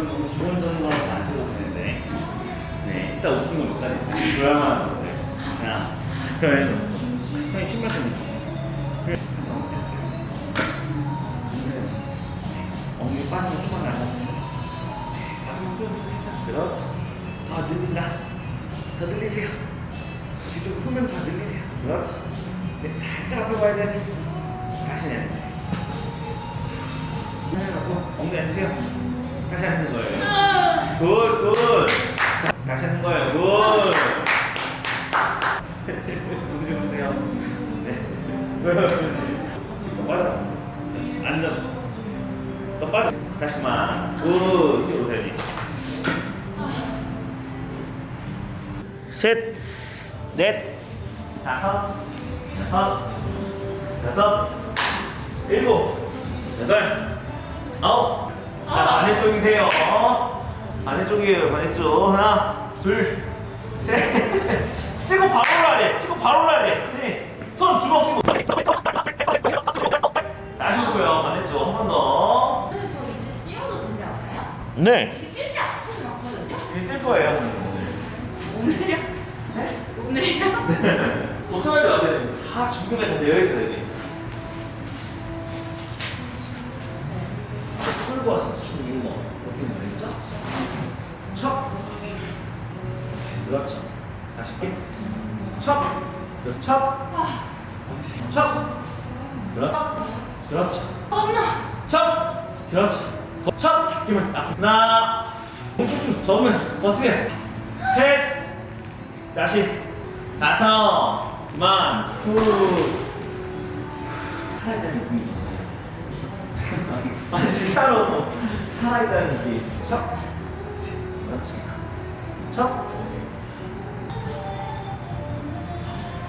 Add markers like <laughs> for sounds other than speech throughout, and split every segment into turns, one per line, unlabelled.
저는 너무 기본적인 거는 안 찍어주는데. 네 일단 웃긴 거 몇 가지 있어요. 드라마 자 그래서 형님 신발 좀 그래 엉덩이 빠지면 조금 나가 가슴 풀면서 살짝 그렇지. 아 늘린다. 더 늘리세요. 뒤쪽 후면 더 늘리세요. 그렇지. 네, 살짝 가야 돼다 하는 거예요. 굿. 좀 <laughs> 보세요. 네. 더 빠져. 앉아. 더 빠져. 다시만. 굿. 이쪽으로 오세요. 셋, 넷, 네.
뛸때
거예요, 오늘.
오늘이요?
네?
오늘이요?
걱정하지 마세요. 다 준비가 다 되어 있어요, 여기. 끌고 와서 접으면 버티게. 셋! 다시. 다섯. 만. 후. 살아있다는 느낌이 있어요. 아, 진짜로. 살아있다는 느낌. 척! 그렇지. 척!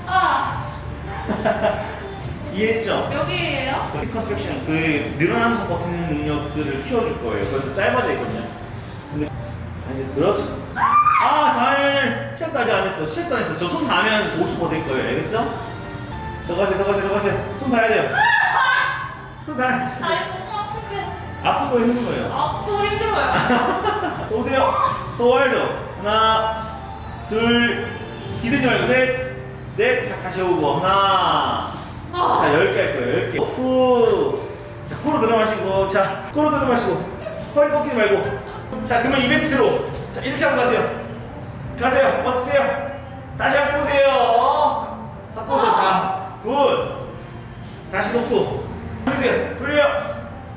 아,
이해했죠?
여기에요?
그 컨트랙션 그 늘어나면서 버티는 능력들을 키워줄 거예요. 그래서 짧아져 있거든요. 근데 아니 그렇죠. 아 다음에 시작도 아직 안 했어. 시작도 안 했어. 저 손 닿으면 50% 버틸 거예요. 알겠죠? 들어가세요, 들어가세요, 들어가세요. 손 닿아야 돼요. 손 닿아야 돼요.
아이, 너무 아프게.
아픈 거 힘든 거예요.
아프고 힘들어요.
또 오세요. 또 와야죠. 하나, 둘, 기대지 말고 셋, 넷, 다시 오고 하나.
아,
자, 10개 할 거예요, 10개. 후. 자, 코로 들어 마시고, 자, 코로 들어 마시고, 허리 꺾이지 말고. 자, 그러면 이벤트로. 자, 이렇게 한번 가세요. 가세요. 멋지세요. 다시 한번 보세요. 갖고 오세요. 자, 굿. 다시 놓고. 돌리세요. 돌려.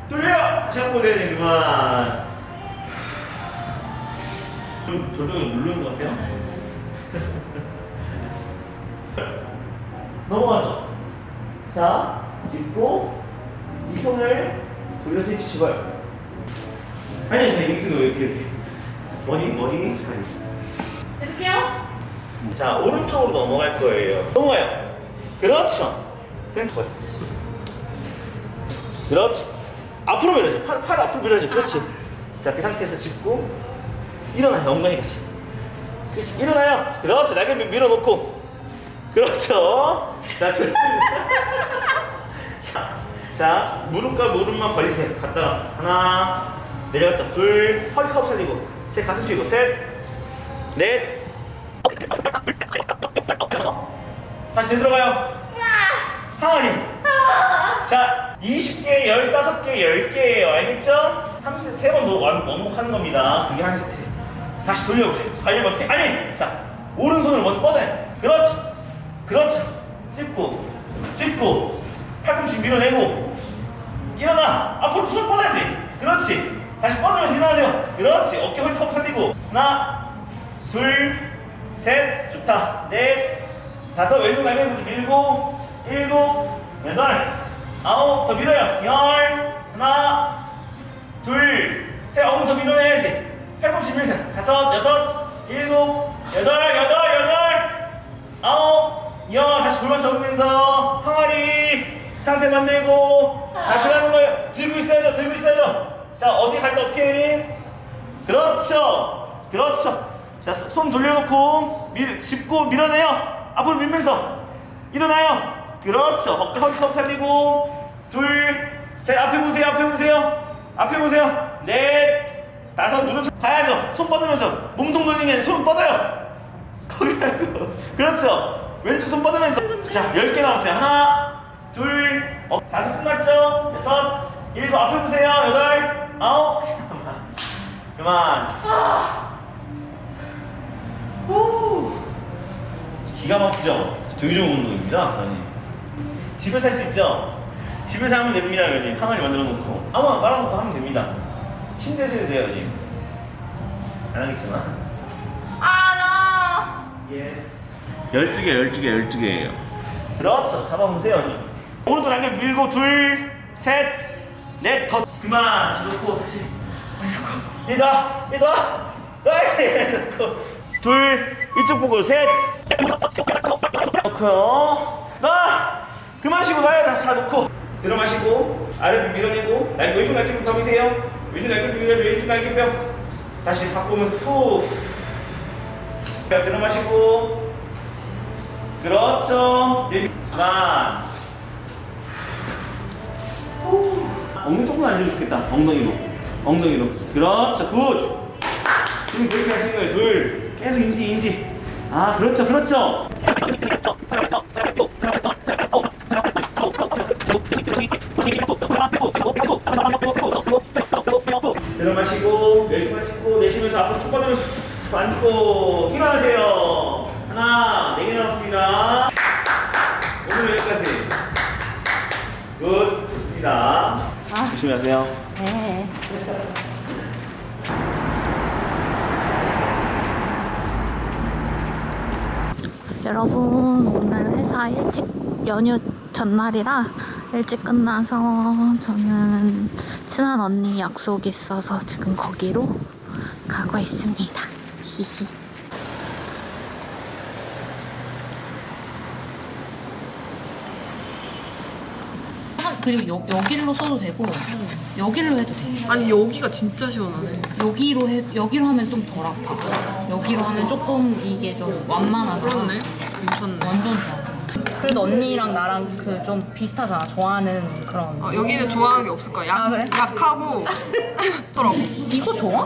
돌려. 다시 한번 보세요, 지금 그만. 좀 조정이 누르는 것 같아요. <laughs> 넘어가죠. 자, 짚고 이 손을 돌려서 이렇게 집어요. 아니, 자, 이렇게 이렇게, 이렇게. 머리, 머리.
이렇게요?
자, 오른쪽으로 넘어갈 거예요. 넘어가요. 그렇죠. 그냥 좋아요. 그렇지. 앞으로 밀어줘. 팔, 팔 앞으로 밀어줘. 그렇지. 자, 그 상태에서 짚고 일어나요. 엉덩이 같이. 그렇지. 일어나요. 그렇지. 날개 밀- 밀어놓고. 그렇죠. 자, 좋습니다. <laughs> 자, 자, 무릎과 무릎만 벌리세요. 갔다 하나, 내려갔다 둘, 허리 컵 살리고, 셋, 가슴 펴고, 셋, 넷, 다시 들어가요. 항아리. 자, 20개, 15개, 10개예요. 알겠죠? 3세, 3번 원목하는 겁니다. 그게 한 세트. 다시 돌려보세요. 달려면 어떻게? 아니! 자, 오른손을 먼저 뻗어요. 그렇지. 그렇지. 찝고, 찝고, 팔꿈치 밀어내고, 일어나. 앞으로 손 뻗어야지. 그렇지. 다시 뻗으면서 일어나세요. 그렇지. 어깨 홀컵 살리고. 하나, 둘, 셋, 좋다. 넷, 다섯, 왼쪽 날개부터 밀고, 일곱, 여덟, 아홉, 더 밀어요. 열, 하나, 둘, 셋, 어머 더 밀어내야지. 팔꿈치 밀세요. 다섯, 여섯, 일곱, 여덟, 여덟, 여덟, 아홉, 열. 다시 골반 접으면서 항아리 상태 만들고 다시 가는 거예요. 들고 있어야죠. 들고 있어야죠. 자, 어디 갈 때 어떻게 해? 그렇죠. 그렇죠. 자, 손 돌려놓고 밀, 짚고 밀어내요. 앞으로 밀면서 일어나요. 그렇죠. 어깨 허리컵 살리고 둘, 셋 앞에 보세요. 앞에 보세요. 앞에 보세요. 넷, 다섯 누른 척 가야죠 손 뻗으면서 몸통 돌리는 게 아니라 손 뻗어요 <laughs> 거기 말고 그렇죠 왼쪽 손 뻗으면서 자 10개 남았어요 하나 둘 어, 다섯 끝났죠 여섯 일곱 앞에 보세요 여덟 아홉? 그만. 후. 기가 막히죠? 되게 좋은 운동입니다 아니. 집에서 할 수 있죠? 집에서 하면 됩니다 여기 항아리 만들어 놓고. 아무나 깔아놓고 하면 됩니다. 침대에서 해도 돼요 지금 안 하겠지만.
아,
예스 12개 12개 12개예요. 그렇죠. 잡아보세요 언니. 오른쪽 날개 밀고 둘셋 넷 더 그만 다시 놓고 다시 얘다 얘다. 나이스 놓고 둘 이쪽 보고 셋. 놓고요. 나 그만 쉬고 나요. 다시 다 놓고. 들어 마시고 아래 밀어내고 날개 왼쪽 날개뼈 더 미세요. 왼쪽 날개뼈 밀어줘 왼쪽 날개뼈 다시 바꾸면서 후. 자, 들어 마시고. 그렇죠. 내리 하나. 후. 엉덩이 조금 앉으면 좋겠다. 엉덩이로 엉덩이로 그렇죠. 굿. 지금 그렇게 하시는 거예요. 둘. 계속 인지 인지. 아 그렇죠 그렇죠. 들어 마시고 열심히 마시고 내쉬면서 앞으로 쭉 뻗으면서 후 앉고 일어나세요. 하나 네개 남았습니다. 오늘 여기까지. 굿. 좋습니다 조심히 하세요
네. 여러분 오늘 회사 일찍 연휴 전날이라 일찍 끝나서 저는 친한 언니 약속이 있어서 지금 거기로 가고 있습니다. 히히. 그리고 여, 여기로 써도 되고 여기로 해도 돼.
아니 여기가 진짜 시원하네.
여기로 해 여기로 하면 좀 덜 아파. 여기로 하면 조금 이게 좀 완만하잖아.
그렇네. 괜찮네.
완전 좋아. 그래도 언니랑 나랑 그 좀 비슷하잖아. 좋아하는 그런.
어, 여기는 좋아하는 게 없을 거야. 약,
아, 그래?
약하고 더라고.
이거 좋아?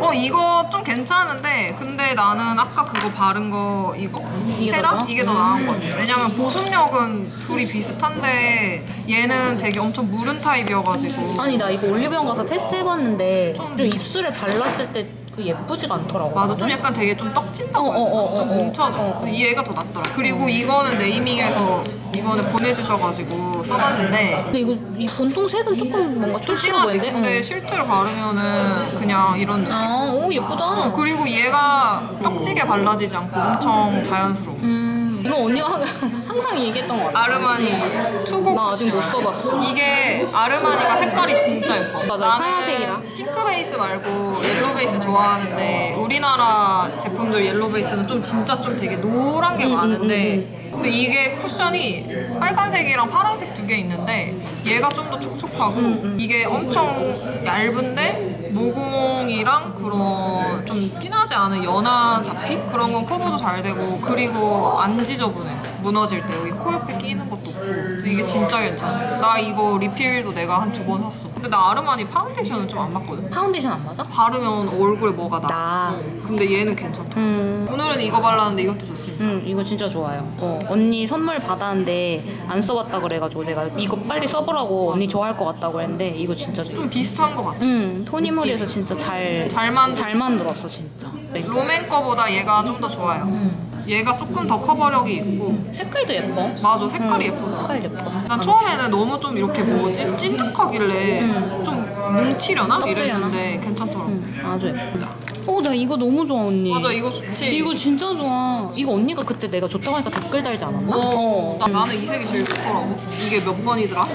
어 이거 좀 괜찮은데 근데 나는 아까 그거 바른 거 이거
이게 더
헤라
좋아?
이게 더 나은 것 같아. 왜냐면 보습력은 둘이 비슷한데 얘는 되게 엄청 무른 타입이어가지고
아니 나 이거 올리브영 가서 테스트 해봤는데 좀,
좀-
입술에 발랐을 때 그 예쁘지가 않더라고.
맞아 좀 약간 되게 좀 떡진다고
어, 어, 어,
해야 되나? 좀
어, 어.
뭉쳐져
어, 어.
얘가 더 낫더라 그리고 이거는 네이밍에서 이번에 보내주셔가지고 써봤는데
근데 이거 이 본통 색은 조금 뭔가
좀
촌스러워
진하지
보이는데?
근데
응.
실제로 바르면은 그냥 이런 느낌
아, 오 예쁘다.
어, 그리고 얘가 떡지게 발라지지 않고 엄청 자연스러워
음, 이거 언니가 <laughs> 항상 얘기했던 것 같아.
아르마니 투고
나 아직 못. 써봤어.
이게 아르마니가 색깔이 진짜 예뻐
맞아, 하얀색이라.
핑크 베이스 말고 옐로 베이스 좋아하는데 우리나라 제품들 옐로 베이스는 좀 진짜 좀 되게 노란 게
음, 음,
많은데 근데 이게 쿠션이 빨간색이랑 파란색 두 개 있는데 얘가 좀 더 촉촉하고
음,
이게 엄청 얇은데 모공이랑 그런 좀 진하지 않은 연한 잡티 그런 건 커버도 잘 되고 그리고 안 지저분해 무너질 때 여기 코 옆에 끼는 것도 없고 그래서 이게 진짜 괜찮아 나 이거 리필도 내가 한 두 번 샀어 근데 나 아르마니 파운데이션은 좀 안 맞거든
파운데이션 안 맞아?
바르면 얼굴에 뭐가 나
나.
근데 얘는 괜찮다
음.
오늘은 이거 발랐는데 이것도 좋습니다
음, 이거 진짜 좋아요. 어, 언니 선물 받았는데 안 써봤다 그래가지고 내가 이거 빨리 써보라고 언니 좋아할 것 같다고 했는데 이거 진짜 좋아.
좀 비슷한 것 같아
음, 토니모리에서 진짜 잘,
잘 만든
잘 만들었어, 진짜. 네.
로맨 거보다 얘가 좀 더 좋아요
음.
얘가 조금 더 커버력이 있고
색깔도 예뻐.
맞아 색깔이
음,
예쁘더라
색깔 예뻐.
난 처음에는 너무 좀 이렇게 뭐지 찐득하길래 좀 뭉치려나
떡지려나?
이랬는데 괜찮더라고
음, 아주 예쁘다. 어, 나 이거 너무 좋아, 언니.
맞아 이거 좋지
이거 진짜 좋아. 이거 언니가 그때 내가 좋다고 하니까 댓글 달지 않았나?
어, 나, 나는 이 색이 제일 좋더라고 이게 몇 번이더라?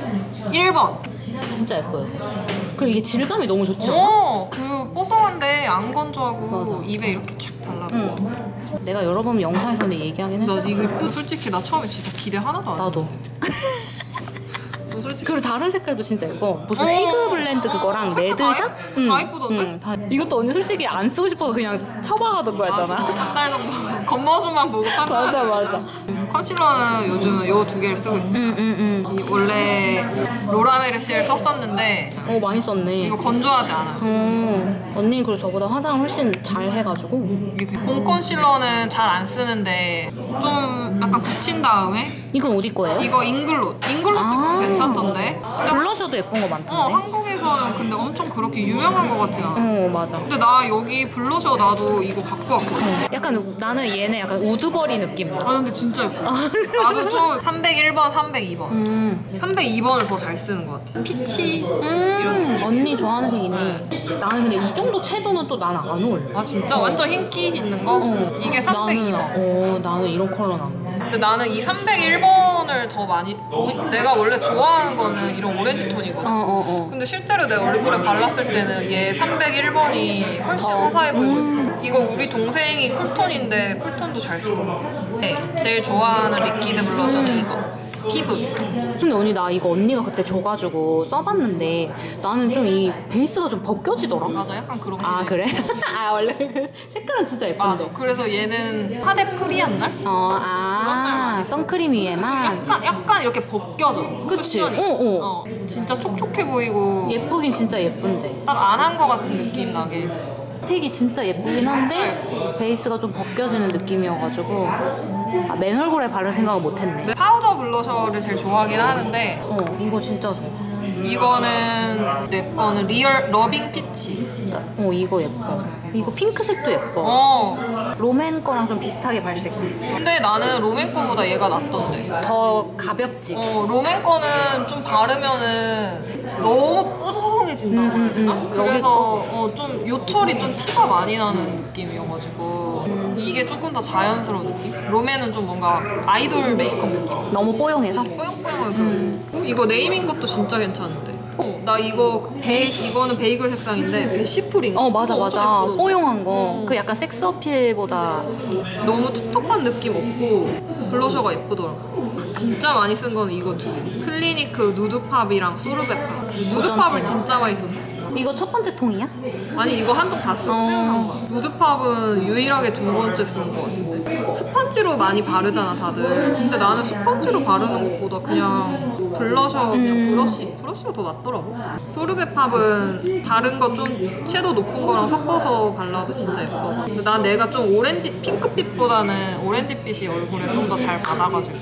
1번
진짜 예뻐요. 그리고 이게 질감이 너무 좋지 않아?
어, 그 뽀송한데 안 건조하고
맞아.
입에 이렇게 촥 발라도
응. 내가 여러 번 영상에서는 얘기하긴 했어.
나 이거 솔직히 나 처음에 진짜 기대 하나도 안
나도.
저 솔직히.
그리고 다른 색깔도 진짜 예뻐. 무슨
어.
피그 블렌드 그거랑
색깔
레드샷?
다 예- 다 예쁘던데?
다. 이것도 언니 솔직히 안 쓰고 싶어서 그냥 쳐박아둔 거였잖아.
한달 정도 <laughs> 겉모습만 보고 판단.
맞아 맞아.
컨실러는 요즘은 요두 개를 쓰고 있어요.
응, 응, 응.
이 원래 로라메르시를 썼었는데
어, 많이 썼네.
이거 건조하지 않아요.
어, 언니 그리고 저보다 화장을 훨씬 잘 해가지고.
이게 봄 컨실러는 잘 안 쓰는데 좀 약간 굳힌 다음에
이건 어디 거예요?
이거 잉글롯. 잉글롯
아.
조금 괜찮던데. 근데
블러셔도 예쁜 거
어,
많던데.
한국에서는 근데 엄청 그렇게 유명한 것 같진 않아.
어, 맞아.
근데 나 여기 블러셔 나도 이거 갖고 왔거든.
약간 우- 나는 얘네 약간 우드버리 느낌 나.
아 근데 진짜 예뻐. 나도 좀 301번, 302번.
음.
302번을 더 잘 쓰는 것 같아. 피치
음, 언니 좋아하는 색이네. 나는 근데 이 정도 채도는 또 나는 안 어울려.
아 진짜 완전 흰기 있는 거?
어.
이게 302번.
나는, 어, 나는 이런 컬러는 안 돼.
근데 나는 이 301번을 더 많이 내가 원래 좋아하는 거는 이런 오렌지 톤이거든.
어, 어, 어.
근데 실제로 내 얼굴에 발랐을 때는 얘 301번이 훨씬 화사해 보이고
음.
이거 우리 동생이 쿨톤인데 쿨톤도 잘 쓰고 네, 제일 좋아하는 리퀴드 블러셔는 이거 피부
근데 언니 나 이거 언니가 그때 줘가지고 써봤는데 나는 좀 이 베이스가 좀 벗겨지더라.
맞아 약간 그런 거
아 그래? <laughs> 아 원래 그 색깔은 진짜 예쁜데.
맞아 그래서 얘는 파데 프리한 날?
어, 아 선크림 위에만
약간 약간 이렇게 벗겨져
그치?
쿠션이
어, 어.
진짜 촉촉해 보이고
예쁘긴 진짜 예쁜데.
딱 안 한 거 같은 느낌 나게
텍이 진짜 예쁘긴 한데 베이스가 좀 벗겨지는 느낌이어가지고 아, 맨 얼굴에 바를 생각을 못했네.
파우더 블러셔를 제일 좋아하긴 하는데
어 이거 진짜 좋아.
이거는 내 거는 리얼 러빙 피치
어 이거 예뻐. 이거 핑크색도 예뻐.
어
롬앤 거랑 좀 비슷하게 발색.
근데 나는 로맨 거보다 얘가 낫던데
더 가볍지.
어 로맨 거는 좀 바르면은 너무 뽀송 해진다
음, 음, 음.
그래서 어, 좀 요철이 좀 티가 많이 나는 느낌이어가지고
음.
이게 조금 더 자연스러운 느낌? 롬앤은 좀 뭔가 그 아이돌 메이크업 느낌
너무 뽀용해서.
뽀용뽀용한 그런 거. 이거 네이밍 것도 진짜 괜찮은데. 어, 나 이거 그 베이 이거는 베이글 색상인데 베시풀인 거.
어 맞아
그거 엄청
맞아
예쁘던데.
뽀용한 거
어.
그 약간 섹스 어필보다
너무 텁텁한 느낌 없고 블러셔가 예쁘더라고. 진짜 많이 쓴 거는 이거 두 개. 클리니크 누드팝이랑 소르베파. 누드팝을 진짜 많이 썼어.
이거 첫 번째 통이야?
아니 이거 한 통다 쓰고
어.
새로 산 거야. 누드팝은 유일하게 두 번째 쓴 거 같은데. 스펀지로 많이 바르잖아 다들. 근데 나는 스펀지로 바르는 것보다 그냥 블러셔 그냥
음.
브러쉬 브러쉬가 더 낫더라고. 소르베팝은 다른 거 좀 채도 높은 거랑 섞어서 발라도 진짜 예뻐서. 근데 난 내가 좀 오렌지 핑크빛보다는 오렌지빛이 얼굴에 좀 더 잘 받아가지고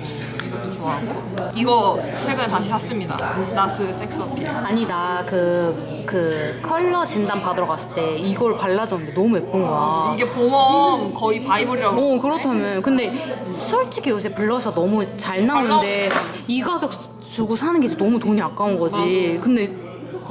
이것도 좋아하고. 이거 최근에 다시 샀습니다. 나스 섹스 어필.
아니 나 그 그 컬러 진단 받으러 갔을 때 이걸 발라줬는데 너무 예쁜 거야.
이게 봄웜 거의 바이블이라고.
어 그렇다면 근데 솔직히 요새 블러셔 너무 잘 나오는데 이 가격 주고 사는 게 진짜 너무 돈이 아까운 거지. 근데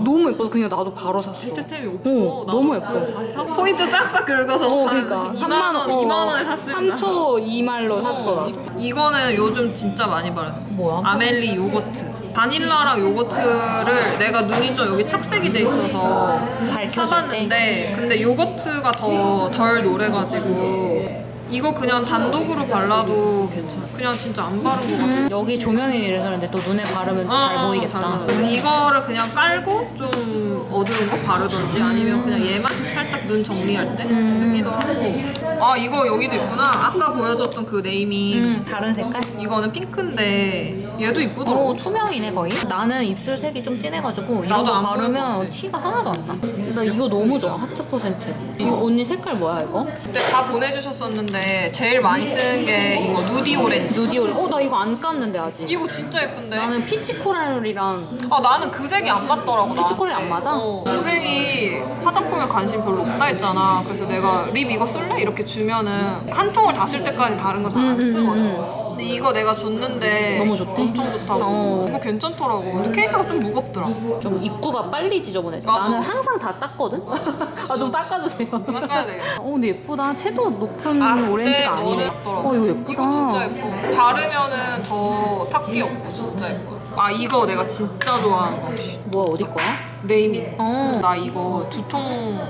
너무 예뻐서 그냥 나도 바로 샀어.
대체템이 없어.
어,
나도
너무 예뻐.
그래서 다시 샀어. 포인트 싹싹 긁어서 어한
그러니까
2만 원, 2만 원에 샀습니다.
3초 2말로 샀어. 나.
이거는 요즘 진짜 많이 바르는 거.
뭐야?
아멜리 요거트. 바닐라랑 요거트를 내가 눈이 좀 여기 착색이 돼 있어서
밝혀줄
사봤는데 근데 요거트가 더 덜 노래가지고 이거 그냥 단독으로 발라도 괜찮아. 그냥 진짜 안 바른 거 같아.
여기 조명이 이래서 그런데 또 눈에 바르면 잘
아,
보이겠다.
그래서 이거를 그냥 깔고 좀 어두운 거 바르던지 아니면 그냥 얘만 살짝 눈 정리할 때
음.
쓰기도 하고 아 이거 여기도 있구나 아까 보여줬던 그 네이밍
음, 다른 색깔?
이거는 핑크인데 얘도
오
이쁘더라고
투명이네 거의. 나는 입술 색이 좀 진해가지고
나도 거안 보일 것
바르면
같아.
티가 하나도 안 나. 나 이거 너무 좋아 하트 퍼센트. 이거 언니 색깔 뭐야 이거?
그때 다 보내주셨었는데 제일 많이 쓰는 게 이거 누디 오렌지
누디올. 어 나 이거 안 깠는데 아직.
이거 진짜 예쁜데
나는 피치 코랄이랑
아 나는 그 색이 안 맞더라고 나.
피치 코랄 안 맞아?
어, 동생이 화장품에 관심 별로 없다 했잖아. 그래서 내가 립 이거 쓸래? 이렇게 주면은 한 통을 다 쓸 때까지 다른 거 잘안
음, 음,
쓰거든.
음,
근데 이거 내가 줬는데
너무 좋대?
엄청 좋다고.
어.
이거 괜찮더라고. 근데 케이스가 좀 무겁더라.
좀 입구가 빨리 지저분해져.
맞아.
나는 항상 다 닦거든. <laughs> 아 좀 닦아주세요.
닦아야 되겠다. <laughs>
어 근데 예쁘다. 채도 높은
아, 근데
오렌지가
너는
아니네. 어 이거 예쁘다.
이거 진짜 예뻐. 바르면은 더 탁기 없고 진짜 예뻐. 아 이거 내가 진짜 좋아하는 거.
뭐야 어디 거야?
네이밍.
어.
나 이거 두 통,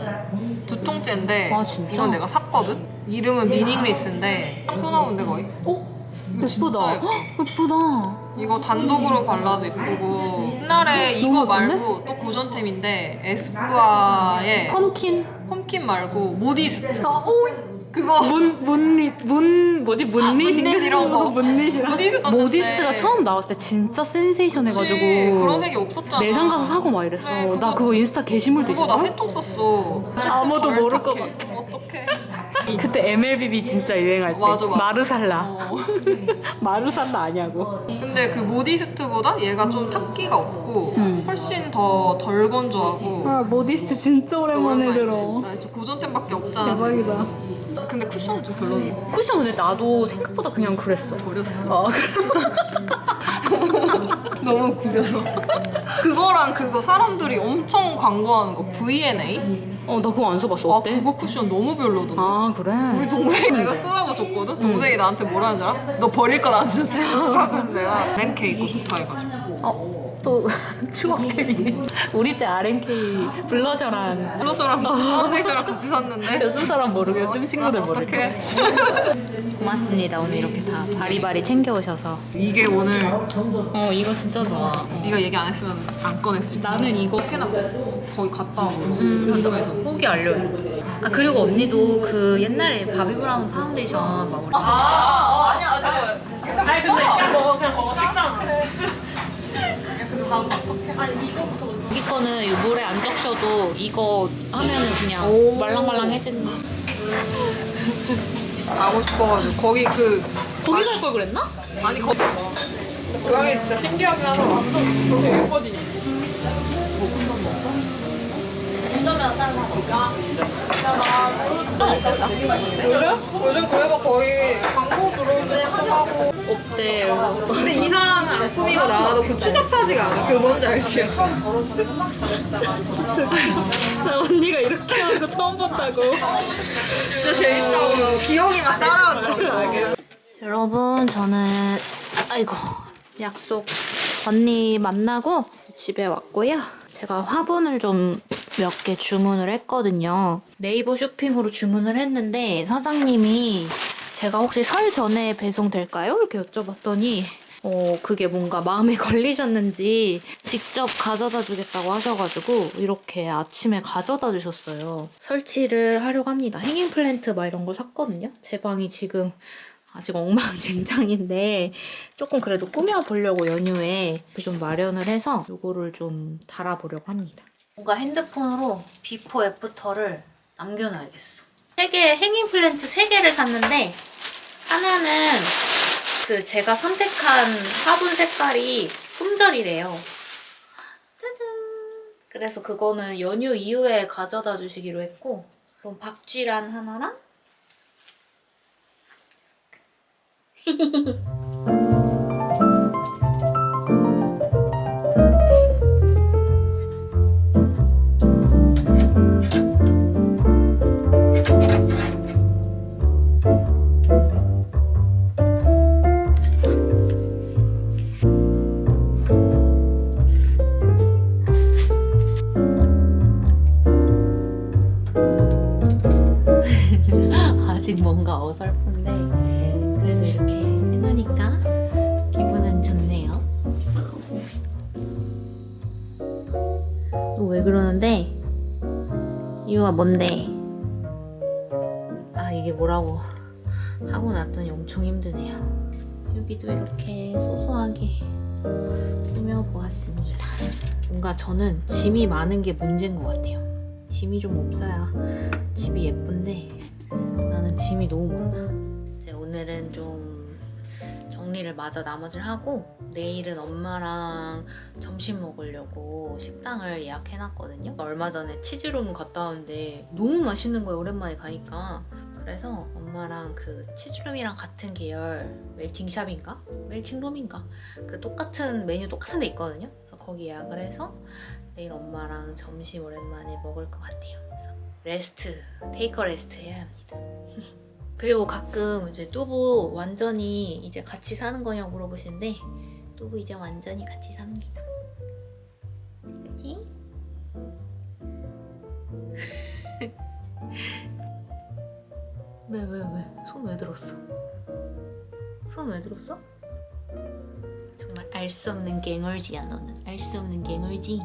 두 통째인데
아, 진짜?
이건 내가 샀거든? 이름은 미닝리스인데 3초 나오는데 거의?
어? 예쁘다. 헉, 예쁘다.
이거 단독으로 발라도 예쁘고 옛날에 이거? 말고 또 고전템인데 에스쁘아의
펌킨.
펌킨 말고 모디스트
아, 오.
그거
문, 문릿, 문, 뭐지? 문릿
문릿 이런 거.
문릿이랑.
모디스트
모디스트가. 처음 나왔을 때 진짜 센세이션해가지고.
그런 색이 없었잖아
내상 가서 사고 막 이랬어.
네, 그거-
나 그거 인스타 게시물도
그거
있어.
나 세통 썼어
아무도
덜
모를 것
탁해. 어떡해
그때 MLBB 진짜 유행할 때.
맞아, 맞아.
마르살라.
어. <laughs>
마르살라 아니냐고.
근데 그 모디스트보다 얘가 좀 탁기가 없고
음.
훨씬 더 덜 건조하고
아, 모디스트 진짜 오랜만에 들어.
나 진짜 고전템밖에 없잖아
대박이다.
근데 쿠션은 좀 별로네
쿠션 근데 나도 생각보다 그냥 그랬어.
버렸어
어, <laughs>
너무 구려서 그거랑 그거 사람들이 엄청 광고하는 거 V&A?
어, 나 그거 안 써봤어.
아
어때?
그거 쿠션 너무 별로던데
아, 그래?
우리 동생이 내가 쓰라고 줬거든? 동생이 나한테 뭐라는 줄 알아? 너 버릴 건안 줬지? 그래서 내가 램케 입고 좋다 해가지고
어, 또 <laughs> 추억템이네. 우리 때 RNK 블러셔랑
블러셔랑 파운데이션이랑 같이 샀는데
쓴 사람 모르게 쓴 친구들 모르게. 고맙습니다. 오늘 이렇게 다 바리바리 챙겨오셔서.
이게 오늘
어, 이거 진짜 좋아.
네가 얘기 안 했으면 안 꺼냈을 텐데
나는 이거
해나 거기 갔다 오고
음,
관점에서
후기 알려줘. 아 그리고 언니도 그 옛날에 바비 브라운 파운데이션 막
아니 근데 그냥 먹어 그냥 먹어 식장
여기 거는 이 물에 안 적셔도 이거 하면은 그냥
오.
말랑말랑해지는.
가고 싶어가지고 거기 그
거기 갈 걸 그랬나?
아니 거 고양이 진짜 신기하게 하더라 저렇게 예뻐지니 요즘? 요즘 그래서 거의 광고 들어올 때 하고
없대.
근데 이 사람은 안 꾸미고 나와도 그 추잡하지가 않아 그거 뭔지 알지?
나 언니가 이렇게 하는 거 처음 봤다고.
진짜 재밌다고 기억이 막 따라오더라고
여러분 저는 아이고 약속 언니 만나고 집에 왔고요. 제가 화분을 좀 몇 개 주문을 했거든요. 네이버 쇼핑으로 주문을 했는데 사장님이 제가 혹시 설 전에 배송될까요? 이렇게 여쭤봤더니 어 그게 뭔가 마음에 <laughs> 걸리셨는지 직접 가져다 주겠다고 하셔가지고 이렇게 아침에 가져다 주셨어요. 설치를 하려고 합니다. 행잉 플랜트 막 이런 걸 샀거든요. 제 방이 지금 아직 엉망진창인데 조금 그래도 꾸며보려고 연휴에 좀 마련을 해서 이거를 좀 달아보려고 합니다. 뭔가 핸드폰으로 비포 애프터를 남겨놔야겠어. 세 개, 행잉 플랜트 세 개를 샀는데 하나는 그 제가 선택한 화분 색깔이 품절이래요. 짜잔! 그래서 그거는 연휴 이후에 가져다 주시기로 했고 그럼 박쥐란 하나랑 <laughs> 왜 그러는데 이유가 뭔데? 아 이게 뭐라고 하고 났더니 엄청 힘드네요. 여기도 이렇게 소소하게 꾸며보았습니다. 뭔가 저는 짐이 많은 게 문제인 것 같아요. 짐이 좀 없어야 집이 예쁜데 나는 짐이 너무 많아. 이제 오늘은 좀 정리를 마저 나머지를 하고 내일은 엄마랑 점심 먹으려고 식당을 예약해놨거든요. 얼마 전에 치즈룸 갔다 왔는데 너무 맛있는 거예요. 오랜만에 가니까. 그래서 엄마랑 그 치즈룸이랑 같은 계열 멜팅샵인가? 멜팅룸인가? 그 똑같은 메뉴 똑같은 데 있거든요. 그래서 거기 예약을 해서 내일 엄마랑 점심 오랜만에 먹을 것 같아요. 그래서 레스트, 테이커 레스트 해야 합니다. <laughs> 그리고 가끔 이제 뚜부 완전히 이제 같이 사는 거냐고 물어보시는데 뚜부 이제 완전히 같이 삽니다. 그치? <laughs> 왜, 왜, 왜? 손 왜 들었어? 손 왜 들었어? 정말
알 수 없는 갱얼지야 너는 알 수 없는 갱얼지